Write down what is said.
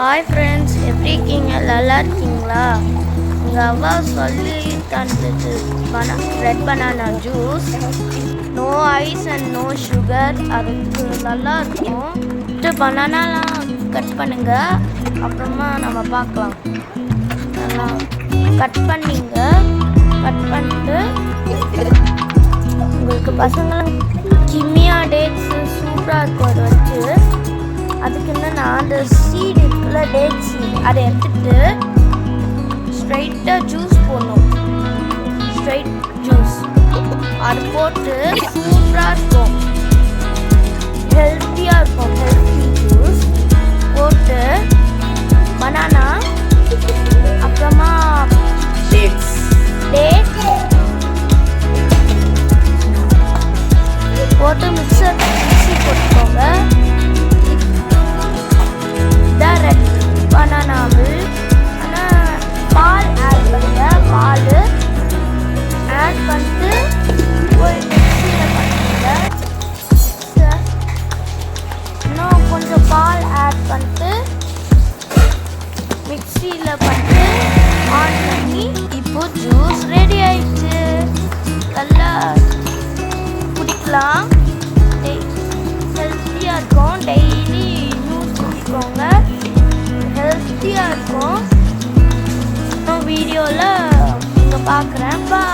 Hi friends எப்படி இருக்கீங்க? நல்லா இருக்கீங்களா? எங்கள் அவ்வா சொல்லி தந்தது பனா red banana juice no ice and no sugar அதுக்கு நல்லா இருக்கும். ஃபஸ்ட்டு பனானாலாம் கட் பண்ணுங்க. அப்புறமா நம்ம பார்க்கலாம். நல்லா கட் பண்ணிங்க. கட் பண்ணிட்டு உங்களுக்கு பசங்களும் கிம்மியா டேட்ஸு சூப்பராக இருக்கும். அதை வச்சு அதுக்கு என்ன நான் அந்த சீட் இருக்குல்ல டேட் அதை எடுத்துட்டு ஸ்ட்ரைட்டாக ஜூஸ் போடணும். ஸ்ட்ரைட் ஜூஸ் அது போட்டு சூப்பராக ஆட் பண்ணிட்டு மிக்சியில் பண்ணிட்டு ஆன் பண்ணி இப்போ ஜூஸ் ரெடி ஆயிடுச்சு. நல்லா குடிக்கலாம். ஹெல்த்தியாக இருக்கும். டெய்லி ஜூஸ் குடிக்கோங்க. ஹெல்த்தியாக இருக்கும். இன்னும் வீடியோவில் இங்கே பார்க்குறேன். பா